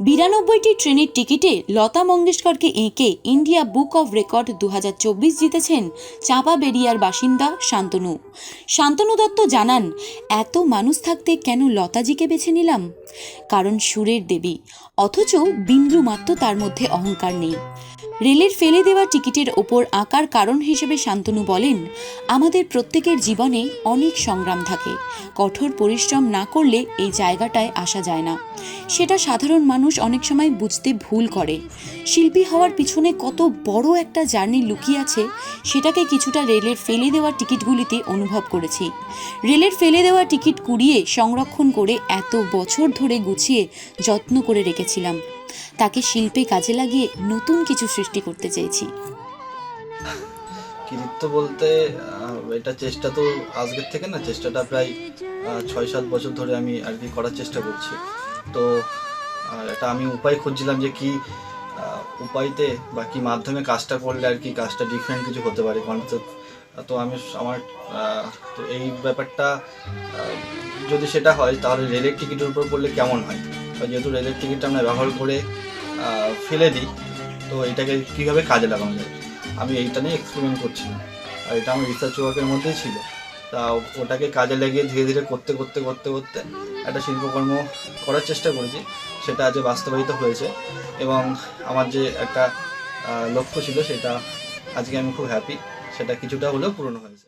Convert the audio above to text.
বিরানব্বইটি ট্রেনের টিকিটে লতা মঙ্গেশকরকে এঁকে ইন্ডিয়া বুক অব রেকর্ড দু হাজার চব্বিশ জিতেছেন চাপা বেরিয়ার বাসিন্দা শান্তনু। শান্তনু দত্ত জানান, এত মানুষ থাকতে কেন লতাজিকে বেছে নিলাম? কারণ সুরের দেবী। অথচ বিন্দু মাত্র তার মধ্যে অহংকার নেই। রেলের ফেলে দেওয়া টিকিটের ওপর আঁকার কারণ হিসেবে শান্তনু বলেন, আমাদের প্রত্যেকের জীবনে অনেক সংগ্রাম থাকে। কঠোর পরিশ্রম না করলে এই জায়গাটায় আসা যায় না। সেটা সাধারণ মানুষ অনেক সময় বুঝতে ভুল করে। শিল্পী হওয়ার পিছনে কত বড় একটা জার্নি লুকিয়ে আছে, সেটাকে কিছুটা রেলের ফেলে দেওয়া টিকিটগুলিতে অনুভব করেছি। রেলের ফেলে দেওয়া টিকিট কুড়িয়ে সংরক্ষণ করে এত বছর ধরে গুছিয়ে যত্ন করে রেখেছিলাম। তাকে শিল্পে কাজে লাগিয়ে নতুন কিছু সৃষ্টি করতে চেয়েছি। কৃতিত্ব বলতে এটা চেষ্টা তো আজকের থেকে না, চেষ্টাটা প্রায় ছয় সাত বছর ধরে আমি আর কি করার চেষ্টা করছি। তো এটা আমি উপায় খুঁজছিলাম যে কি উপায়তে বা কি মাধ্যমে কাজটা করলে আর কি কাজটা ডিফারেন্ট কিছু হতে পারে। কনসেপ্ট তো আমি আমার তো এই ব্যাপারটা যদি সেটা হয়, তাহলে রেলের টিকিটের উপর করলে কেমন হয়? যেহেতু রেলের টিকিটটা আমরা ব্যবহার করে ফেলে দিই, তো এটাকে কীভাবে কাজে লাগানো যায়? আমি এইটা নিয়ে এক্সপেরিমেন্ট করছিলাম। আর এটা আমার রিসার্চ ওয়ার্কের মধ্যেই ছিল। তা ওটাকে কাজে লাগিয়ে ধীরে ধীরে করতে করতে করতে করতে একটা শিল্পকর্ম করার চেষ্টা করেছি। সেটা আজ বাস্তবায়িত হয়েছে এবং আমার যে একটা লক্ষ্য ছিল সেটা আজকে আমি খুব হ্যাপি সেটা কিছুটা হলেও পূরণ হয়েছে।